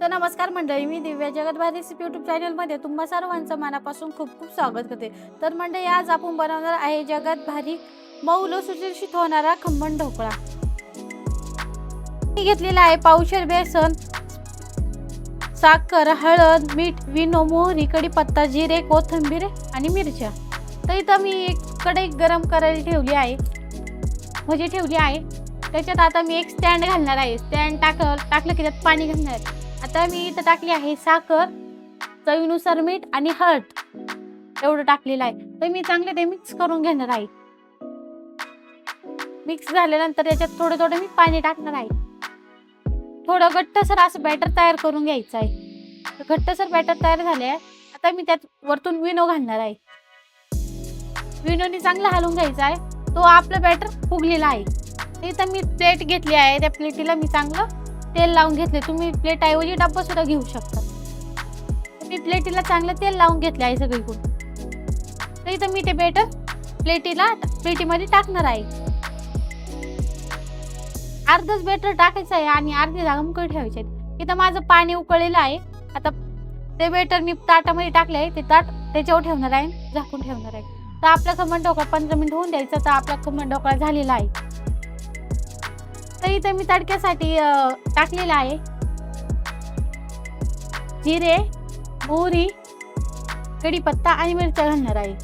तर नमस्कार मंडळी मी दिव्या जगतभाई रेसिपी यूट्यूब चॅनलमध्ये तुम्हा सर्वांचं मनापासून खूप खूप स्वागत करते. तर मंडळी आज आपण बनवणार आहे जगात भारी मौल सुशिक्षित होणारा खंबन ढोकळा. मी घेतलेला आहे पावशेर बेसन साखर हळद मीठ विनो मोहरी कढीपत्ता जिरे कोथिंबीर आणि मिरच्या. तर इथं मी एक कढई गरम करायला ठेवली आहे. म्हणजे ठेवली आहे. त्याच्यात आता मी एक स्टँड घालणार आहे. स्टँड टाक टाकलं की त्यात पाणी घालणार. आहे आता मी इथं टाकली आहे साखर चवीनुसार मीठ आणि हळद. एवढं टाकलेलं आहे. तर मी चांगले ते मिक्स करून घेणार आहे. मिक्स झाल्यानंतर याच्यात थोडं थोडं मी पाणी टाकणार आहे. थोडं घट्टसर असं बॅटर तयार करून घ्यायचं आहे. घट्टसर बॅटर तयार झाले आहे. आता मी त्यात वरतून विनो घालणार आहे. विनोनी चांगलं हलवून घ्यायचं आहे. तो आपलं बॅटर फुगलेला आहे. तर इथं मी प्लेट घेतली आहे. त्या प्लेटीला मी चांगलं तेल लावून घेतले तुम्ही प्लेट ऐवजी डब्बा सुद्धा घेऊ शकता. मी प्लेटीला चांगलं तेल लावून घेतले आहे सगळीकडून. तर इथं मी ते बेटर प्लेटीला प्लेटीमध्ये टाकणार आहे. अर्धच बेटर टाकायचं आहे आणि अर्धी जागा मुकळी ठेवायची आहे. इथं माझं पाणी उकळलेलं आहे. आता ते बेटर मी ताटामध्ये टाकले आहे. ते ताट त्याच्यावर ठेवणार आहे झाकून ठेवणार आहे. तर आपला खमण ढोकळा पंधरा मिनिट होऊन द्यायचं. तर आपला खमण ढोकळा झालेला आहे. तर इथे मी तडक्यासाठी टाकलेलं आहे. जिरे मोहरी कढीपत्ता आणि मिरच्या घालणार आहे.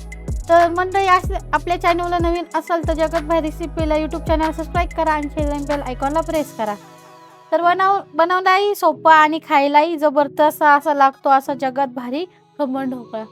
तर मंडळी असं आपल्या चॅनलला नवीन असाल तर जगत भाई रेसिपीला यूट्यूब चॅनल सबस्क्राईब करा आणि शेजारी बेल आयकॉनला प्रेस करा. तर बनव बनवलाही सोपा आणि खायलाही जबरदस्त असा लागतो असा जगात भारी खमण ढोकळा